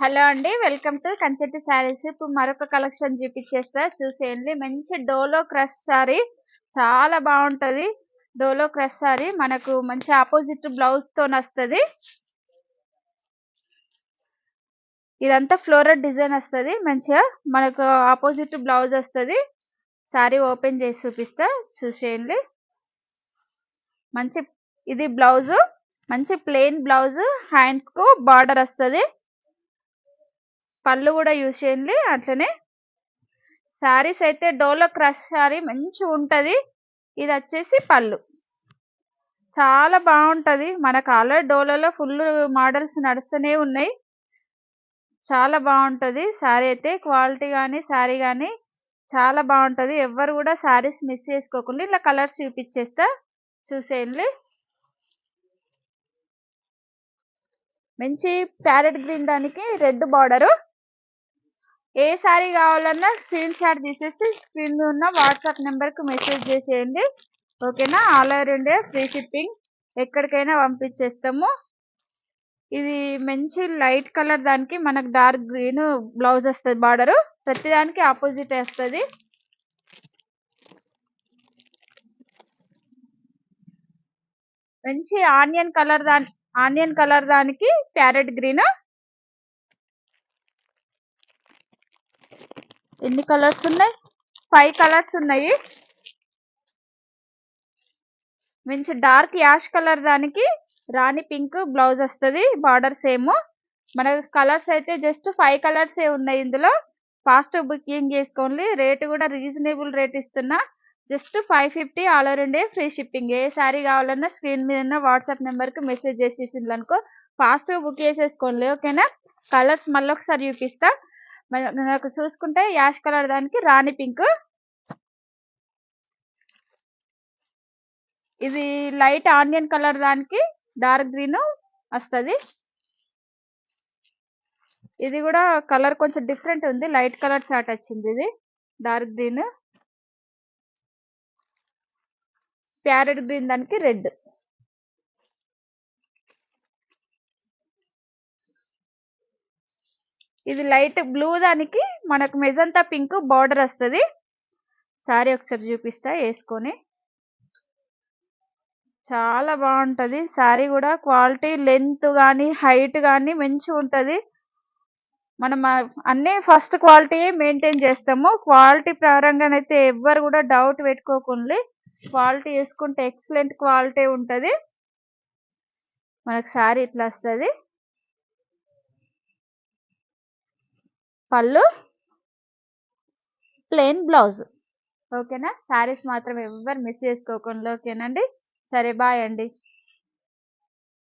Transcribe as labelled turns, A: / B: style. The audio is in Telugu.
A: హలో అండి వెల్కమ్ టు కంచెట్టి శారీస్. ఇప్పుడు మరొక కలెక్షన్ చూపించేస్తా. చూసేయండి. మంచి డోలో క్రష్ శారీ. చాలా బాగుంటుంది. డోలో క్రష్ శారీ. మనకు మంచి ఆపోజిట్ బ్లౌజ్తో ఇదంతా ఫ్లోరల్ డిజైన్ వస్తుంది. మంచిగా మనకు ఆపోజిట్ బ్లౌజ్ వస్తుంది. శారీ ఓపెన్ చేసి చూపిస్తా. చూసేయండి. మంచి ఇది బ్లౌజు. మంచి ప్లెయిన్ బ్లౌజ్. హ్యాండ్స్కు బార్డర్ వస్తుంది. పళ్ళు కూడా యూజ్ చేయండి. అట్లనే శారీస్ అయితే డోలో క్రష్ శారీ మంచిగా ఉంటుంది. ఇది వచ్చేసి పళ్ళు. చాలా బాగుంటుంది. మనకు ఆల్రెడీ డోలోలో ఫుల్ మోడల్స్ నడుస్తూనే ఉన్నాయి. చాలా బాగుంటుంది. శారీ అయితే క్వాలిటీ కానీ శారీ కానీ చాలా బాగుంటుంది. ఎవ్వరు కూడా శారీస్ మిస్ చేసుకోకుండా ఇలా కలర్స్ చూపించేస్తా చూసేయండి. మంచి ప్యారెట్ గ్రీన్ దానికి రెడ్ బార్డరు. ఏ శారీ కావాలన్నా స్క్రీన్ షాట్ తీసేసి స్క్రీన్ ఉన్న వాట్సాప్ నెంబర్కి మెసేజ్ చేసేయండి. ఓకేనా? All over India free shipping ఎక్కడికైనా పంపించేస్తాము. ఇది మంచి లైట్ కలర్ దానికి మనకు డార్క్ గ్రీన్ బ్లౌజ్ వస్తుంది బార్డరు ప్రతిదానికి ఆపోజిట్ వస్తుంది. మంచి ఆనియన్ కలర్ దాని ఆనియన్ కలర్ దానికి ప్యారెట్ గ్రీన్ ఎన్ని కలర్స్ ఉన్నాయి? ఫైవ్ కలర్స్ ఉన్నాయి. మంచి డార్క్ యాష్ కలర్ దానికి. రాణి పింక్ బ్లౌజ్ వస్తుంది. Border same. మన కలర్స్ అయితే జస్ట్ ఫైవ్ కలర్స్ ఉన్నాయి ఇందులో. ఫాస్ట్ బుకింగ్ చేసుకోండి రేట్ కూడా రీజనబుల్ రేట్ ఇస్తున్నా. Just five fifty all over India free shipping. ఏ శారీ కావాలన్నా స్క్రీన్ మీద ఉన్న వాట్సాప్ నెంబర్కి మెసేజ్ చేసేసింది అనుకో ఫాస్ట్గా బుక్ చేసేసుకోండి ఓకేనా? కలర్స్ మళ్ళీ ఒకసారి చూపిస్తా. మనకు చూసుకుంటే యాష్ కలర్ దానికి రాణి పింక్. ఇది లైట్ ఆనియన్ కలర్ దానికి డార్క్ గ్రీన్ వస్తుంది. ఇది కూడా కలర్ కొంచెం డిఫరెంట్ ఉంది. లైట్ కలర్ చాట్ వచ్చింది ఇది. Dark green. ప్యారెట్ గ్రీన్ దానికి రెడ్. ఇది లైట్ బ్లూ దానికి మనకు మెజంతా పింక్ బార్డర్ వస్తుంది. సారీ ఒకసారి చూపిస్తా వేసుకొని. చాలా బాగుంటుంది. సారీ కూడా క్వాలిటీ లెంత్ కానీ హైట్ కానీ మంచిగా ఉంటుంది. మనం అన్నీ ఫస్ట్ క్వాలిటీ మెయింటైన్ చేస్తాము. క్వాలిటీ పరంగానైతే ఎవ్వరు కూడా డౌట్ పెట్టుకోకుండా క్వాలిటీ వేసుకుంటే ఎక్సలెంట్ క్వాలిటీ ఉంటుంది. మనకు సారీ ఇట్లా వస్తుంది. పళ్ళు ప్లెయిన్ బ్లౌజ్. ఓకేనా? శారీస్ మాత్రం ఎవ్వరు మిస్ చేసుకోకుండా ఓకేనండి? సరే బాయ్ అండి.